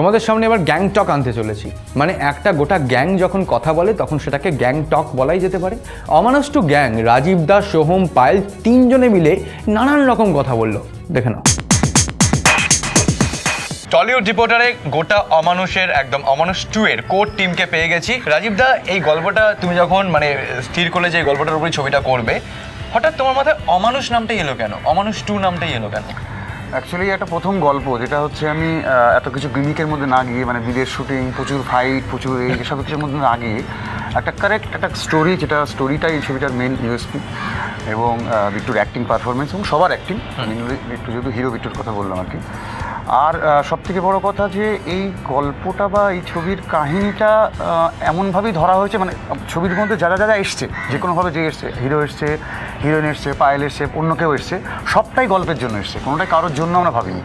তোমাদের সামনে এবার গ্যাং টক আনতে চলেছি। মানে একটা গোটা গ্যাং যখন কথা বলে, তখন সেটাকে গ্যাং টক বলাই যেতে পারে। অমানস টু গ্যাং, রাজীব দাস, সোহম পায়েল তিনজনে মিলে নানান রকম কথা বলল। দেখে নাও। টলিউড রিপোর্টারে গোটা অমানুষের, একদম অমানুষ টু এর কোর টিমকে পেয়ে গেছি। রাজীব দা, এই গল্পটা তুমি যখন মানে স্থির করলে যে গল্পটার উপরে ছবিটা করবে, হঠাৎ তোমার মাথায় অমানুষ নামটাই এলো কেন? অমানুষ টু নামটাই এলো কেন? অ্যাকচুয়ালি একটা প্রথম গল্প যেটা হচ্ছে আমি এত কিছু গিমিকের মধ্যে না গিয়ে মানে বিদেশ শুটিং প্রচুর ফাইট প্রচুর এই সব কিছুর মধ্যে না গিয়ে একটা কারেক্ট একটা স্টোরি যেটা স্টোরিটাই এই ছবিটার মেন ইউএসপি এবং বিট্টুর অ্যাক্টিং পারফরমেন্স এবং সবার অ্যাক্টিং বিট্টু যেহেতু হিরো বিট্টুর কথা বললাম আর কি। আর সব থেকে বড় কথা যে এই গল্পটা বা এই ছবির কাহিনীটা এমনভাবেই ধরা হয়েছে মানে ছবির মধ্যে যারা যারা এসছে, যে কোনোভাবে যে এসছে, হিরো এসছে, হিরোইন এসছে, পায়েল এসছে, অন্য কেউ এসছে, সবটাই গল্পের জন্য এসছে, কোনোটাই কারোর জন্য আমরা ভাবিনি।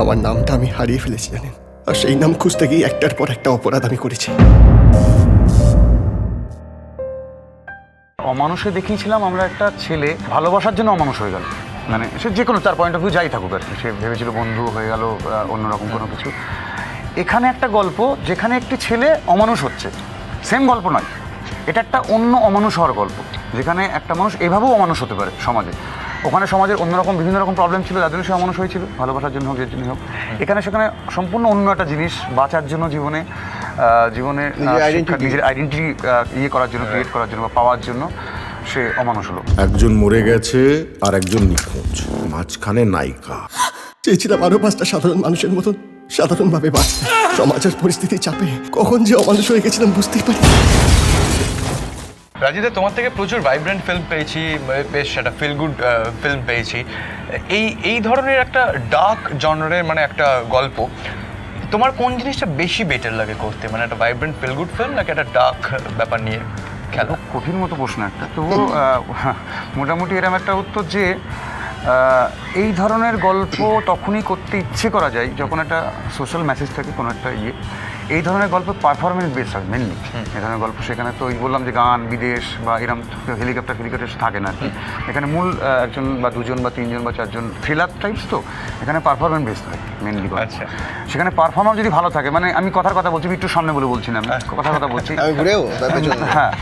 আমার নামটা আমি হারিয়ে ফেলেছি জানেন, আর সেই নাম খুঁজতে গিয়ে একটার পর একটা অপরাধ আমি করেছি। অমানুষে দেখিয়েছিলাম আমরা একটা ছেলে, ভালোবাসার জন্য অমানুষ হয়ে গেল। মানে সে যে কোনো তার পয়েন্ট অফ ভিউ যাই থাকুক আর কি। সে ভেবেছিল বন্ধু হয়ে গেল অন্যরকম কোনো কিছু। এখানে একটা গল্প যেখানে একটি ছেলে অমানুষ হচ্ছে। সেম গল্প নয়। এটা একটা অন্য অমানুষ হওয়ার গল্প। যেখানে একটা মানুষ এভাবেও অমানুষ হতে পারে সমাজে। ওখানে সমাজের অন্যরকম, বিভিন্ন রকম প্রবলেম ছিল যার জন্য সে অমানুষ হয়েছিল। ভালোবাসার জন্য হোক যে জন্য হোক। এখানে সেখানে সম্পূর্ণ অন্য একটা জিনিস, বাঁচার জন্য জীবনে। জীবনে নিজের নিজের আইডেন্টিটি ইয়ে করার জন্য ক্রিয়েট করার জন্য বা পাওয়ার জন্য সে অমানুষ হলো। একজন মরে গেছে আর একজন নিখোঁজ মাঝখানে নায়িকা। চেয়েছিলাম আরও পাঁচটা সাধারণ মানুষের মতন সাধারণভাবে বাঁচতে। সমাজের পরিস্থিতি চাপে। কখন যে অমানুষ হয়ে গেছিলাম বুঝতেই পারি রাজিদা তোমার থেকে প্রচুর ভাইব্রেন্ট ফিল্ম পেয়েছি বেশ একটা ফিল গুড ফিল্ম পেয়েছি। এই এই ধরনের একটা ডার্ক জনরের মানে একটা গল্প। তোমার কোন জিনিসটা বেশি বেটার লাগে করতে? মানে একটা ভাইব্রেন্ট ফিল গুড ফিল্ম নাকি একটা ডার্ক ব্যাপার নিয়ে খেলো? কঠিন মতো প্রশ্ন একটা। তো মোটামুটি এরম একটা উত্তর যে এই ধরনের গল্প তখনই করতে ইচ্ছে করা যায় যখন একটা সোশ্যাল মেসেজ থাকে কোনো একটা ইয়ে। এই ধরনের গল্প পারফরমেন্স বেস হয় মেনলি এই ধরনের গল্প সেখানে তো ওই বললাম যে গান বিদেশ বা এরকম হেলিকপ্টার ফেলিকপ্টার থাকে না আর কি। এখানে মূল একজন বা দুজন বা তিনজন বা চারজন থ্রিলার টাইপস তো এখানে পারফরমেন্স বেস থাকে মেনলি আচ্ছা। সেখানে পারফর্মার যদি ভালো থাকে মানে আমি কথার কথা বলছি একটু সামনে বলে বলছি না আমি। কথার কথা বলছি। হ্যাঁ।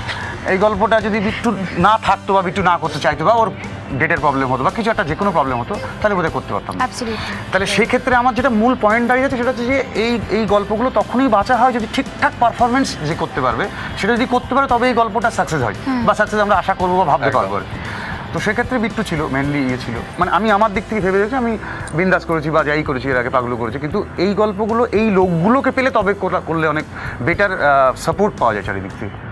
এই গল্পটা যদি বিট্টু না থাকতো বা বিট্টু না করতে চাইতো বা ওর ডেটের প্রবলেম হতো বা কিছু একটা যে কোনো প্রবলেম হতো তাহলে বোধহয় করতে পারতাম না। তাহলে সেই ক্ষেত্রে আমার যেটা মূল পয়েন্ট দাঁড়িয়ে আছে সেটা হচ্ছে যে এই এই গল্পগুলো তখনই বাঁচা হয় যদি ঠিকঠাক পারফরমেন্স যে করতে পারবে সেটা যদি করতে পারে তবে এই গল্পটা সাকসেস হয়। বা সাকসেস আমরা আশা করব বা ভাবতে পারব আর তো সেক্ষেত্রে বিট্টু ছিল মেনলি ইয়ে ছিল। মানে আমি আমার দিক থেকে ভেবে দেখছি আমি বিন্দাস করেছি বা যাই করেছি এর আগে পাগলু করেছি কিন্তু এই গল্পগুলো এই লোকগুলোকে পেলে তবে করা- করলে অনেক বেটার সাপোর্ট পাওয়া যায় চারিদিক থেকে।